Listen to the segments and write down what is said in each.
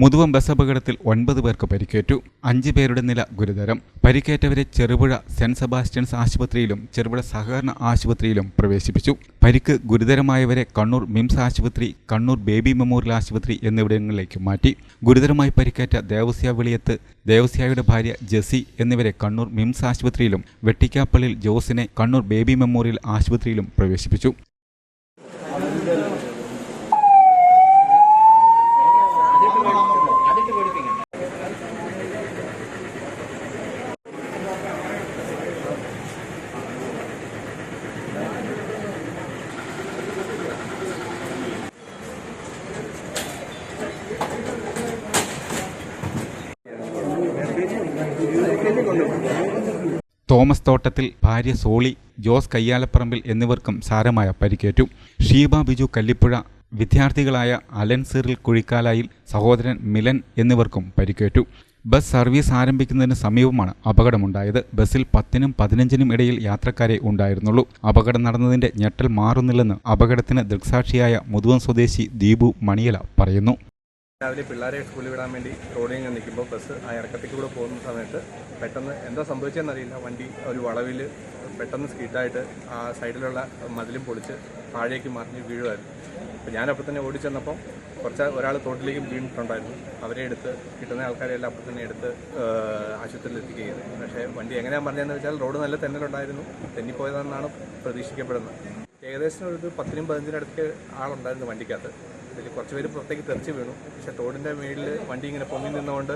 മുതുവം bus അപകടത്തിൽ ഒൻപത് പേർക്ക് പരിക്കേറ്റു. അഞ്ച് പേരുടെ നില ഗുരുതരം. പരിക്കേറ്റവരെ ചെറുപുഴ സെന്റ് സെബാസ്റ്റ്യൻസ് ആശുപത്രിയിലും ചെറുപുഴ സഹകരണ ആശുപത്രിയിലും പ്രവേശിപ്പിച്ചു. പരിക്ക് ഗുരുതരമായവരെ കണ്ണൂർ മിംസ് ആശുപത്രി കണ്ണൂർ ബേബി മെമ്മോറിയൽ ആശുപത്രി എന്നിവിടങ്ങളിലേക്ക് മാറ്റി. ഗുരുതരമായി പരിക്കേറ്റ ദേവസ്യ വിളിയത്ത് ദേവസ്യായുടെ ഭാര്യ ജെസി എന്നിവരെ കണ്ണൂർ മിംസ് ആശുപത്രിയിലും വെട്ടിക്കാപ്പള്ളിൽ ജോസിനെ കണ്ണൂർ ബേബി മെമ്മോറിയൽ ആശുപത്രിയിലും പ്രവേശിപ്പിച്ചു. തോമസ് തോട്ടത്തിൽ ഭാര്യ സോളി ജോസ് കയ്യാലപ്പറമ്പിൽ എന്നിവർക്കും സാരമായ പരിക്കേറ്റു. ഷീബ ബിജു കല്ലിപ്പുഴ വിദ്യാർത്ഥികളായ അലൻ സിറിൽ കുഴിക്കാലായിൽ സഹോദരൻ മിലൻ എന്നിവർക്കും പരിക്കേറ്റു. ബസ് സർവീസ് ആരംഭിക്കുന്നതിന് സമീപമാണ് അപകടമുണ്ടായത്. ബസ്സിൽ പത്തിനും പതിനഞ്ചിനും ഇടയിൽ യാത്രക്കാരെ ഉണ്ടായിരുന്നുള്ളൂ. അപകടം നടന്നതിന്റെ ഞെട്ടൽ മാറുന്നില്ലെന്ന് അപകടത്തിന് ദൃക്സാക്ഷിയായ മുതുവൻ സ്വദേശി ദീപു മണിയല പറയുന്നു. രാവിലെ പിള്ളേരെ സ്കൂളിൽ വിടാൻ വേണ്ടി റോഡിൽ ഇങ്ങനെ നിൽക്കുമ്പോൾ ബസ് ആ ഇറക്കത്തിൽ കൂടെ പോകുന്ന സമയത്ത് പെട്ടെന്ന് എന്താ സംഭവിച്ചതെന്നറിയില്ല വണ്ടി ഒരു വളവിൽ പെട്ടെന്ന് സ്കിഡായിട്ട് ആ സൈഡിലുള്ള മതിലും പൊളിച്ച് താഴേക്ക് മറിഞ്ഞ് വീഴുമായിരുന്നു. അപ്പോൾ ഞാനപ്പോൾ തന്നെ ഓടിച്ചെന്നപ്പം കുറച്ച് ഒരാൾ തോട്ടിലേക്ക് വീണിട്ടുണ്ടായിരുന്നു. അവരെ എടുത്ത് കിട്ടുന്ന ആൾക്കാരെല്ലാം അപ്പോൾ തന്നെ എടുത്ത് ആശുപത്രിയിൽ എത്തിക്കുകയാണ് പക്ഷേ വണ്ടി എങ്ങനെയാണ് പറഞ്ഞതെന്ന് വെച്ചാൽ റോഡ് നല്ല തെന്നലുണ്ടായിരുന്നു. തെന്നിപ്പോയതെന്നാണ് പ്രതീക്ഷിക്കപ്പെടുന്നത്. ഏകദേശം ഒരു പത്തിനും പതിനഞ്ചിനും അടുത്ത് ആളുണ്ടായിരുന്നു വണ്ടിക്കകത്ത്. ഇതിൽ കുറച്ച് പേര് പുറത്തേക്ക് തെറിച്ച് വീണു. പക്ഷെ തോടിന്റെ മേളിൽ വണ്ടി ഇങ്ങനെ പൊങ്ങി നിന്നുകൊണ്ട്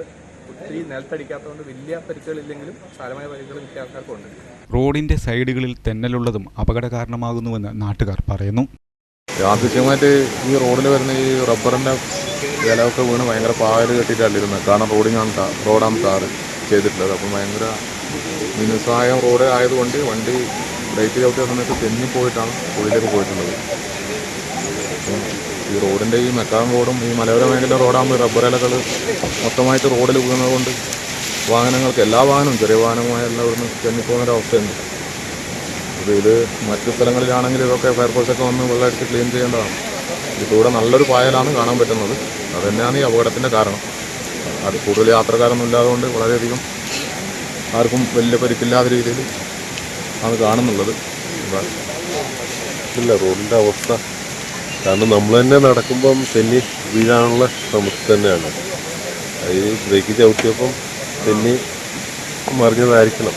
ഒത്തിരി നിലത്തടിക്കാത്തതുകൊണ്ട് വലിയ പരിക്കുകളില്ലെങ്കിലും സാരമായ പരിക്കുകൾ മിക്ക ആൾക്കാർക്കും ഉണ്ട്. റോഡിന്റെ സൈഡുകളിൽ തെന്നലുള്ളതും അപകട കാരണമാകുന്നുവെന്ന് നാട്ടുകാർ പറയുന്നു. യാദൃശ്യമായിട്ട് ഈ റോഡിൽ വരുന്ന ഈ റബ്ബറിന്റെ വിലയൊക്കെ വീണ് ഭയങ്കര പായൽ കെട്ടിയിട്ടല്ലിരുന്നത് കാരണം റോഡിനാണ് റോഡാണ് കാറ് ചെയ്തിട്ടുള്ളത്. അപ്പം ഭയങ്കര മിനുസായ റോഡ് ആയതുകൊണ്ട് വണ്ടി ബ്രേക്ക് ചവിട്ടിയ സമയത്ത് തെന്നിപ്പോയിട്ടാണ് ഉള്ളിലേക്ക് പോയിട്ടുള്ളത്. ഈ റോഡിന്റെ ഈ മെക്കാം റോഡും ഈ മലയോര മേഖല റോഡാകുമ്പോൾ റബ്ബർ ഇലകൾ മൊത്തമായിട്ട് റോഡിൽ വീണതുകൊണ്ട് കൊണ്ട് വാഹനങ്ങൾക്ക് എല്ലാ വാഹനവും ചെറിയ വാഹനമായ എല്ലാം ഇവിടുന്ന് ചെന്നിപ്പോകുന്നൊരവസ്ഥയുണ്ട് അപ്പോൾ ഇത് മറ്റു സ്ഥലങ്ങളിലാണെങ്കിൽ ഇതൊക്കെ ഫയർഫോഴ്സൊക്കെ വന്ന് വെള്ളമടിച്ച് ക്ലീൻ ചെയ്യേണ്ടതാണ്. ഇതിലൂടെ നല്ലൊരു പായലാണ് കാണാൻ പറ്റുന്നത്. അത് തന്നെയാണ് ഈ അപകടത്തിന്റെ കാരണം. അത് കൂടുതൽ യാത്രക്കാരൊന്നും ഇല്ലാതുകൊണ്ട് വളരെയധികം ആർക്കും വലിയ പരിക്കില്ലാത്ത രീതിയിൽ ആണ് കാണുന്നുള്ളത്. ഇല്ല റോഡിന്റെ അവസ്ഥ കാരണം നമ്മൾ തന്നെ നടക്കുമ്പം തെന്നി വീഴാനുള്ള ശ്രമത്തിൽ തന്നെയാണ്. അത് ഈ ബ്രേക്ക് ചവിട്ടിയപ്പം തെന്നി മറിഞ്ഞതായിരിക്കണം.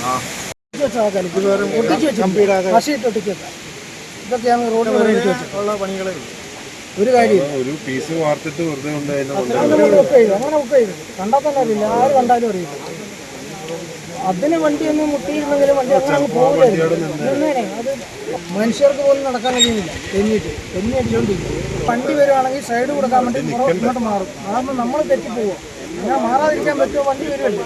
ഇതൊക്കെയാണ് റോഡ് ഉള്ള പണികളെ ഒരു കാര്യം. ഒരു പീസ് വാർത്തിട്ട് വെറുതെ ഉണ്ടായിരുന്നു അങ്ങനെ ചെയ്തു അങ്ങനെ ബുക്ക് ചെയ്തു കണ്ടാൽ തന്നെ അറിയില്ല. ആര് കണ്ടാലും അറിയില്ല. അതിന് വണ്ടി ഒന്ന് മുട്ടിയിരുന്നെങ്കിലും വണ്ടി അങ്ങനെ അങ്ങ് പോകില്ലായിരുന്നു അത് മനുഷ്യർക്ക് പോലും നടക്കാൻ കഴിയുന്നില്ല. തെന്നിയിട്ട് തെന്നി അടിച്ചോണ്ടിരിക്കും. വണ്ടി വരുവാണെങ്കിൽ സൈഡ് കൊടുക്കാൻ വേണ്ടി ഇങ്ങോട്ട് മാറും. മാറുമ്പോൾ നമ്മൾ തെറ്റിപ്പോവുക അങ്ങനെ മാറാതിരിക്കാൻ പറ്റുമോ? വണ്ടി വരുവല്ലേ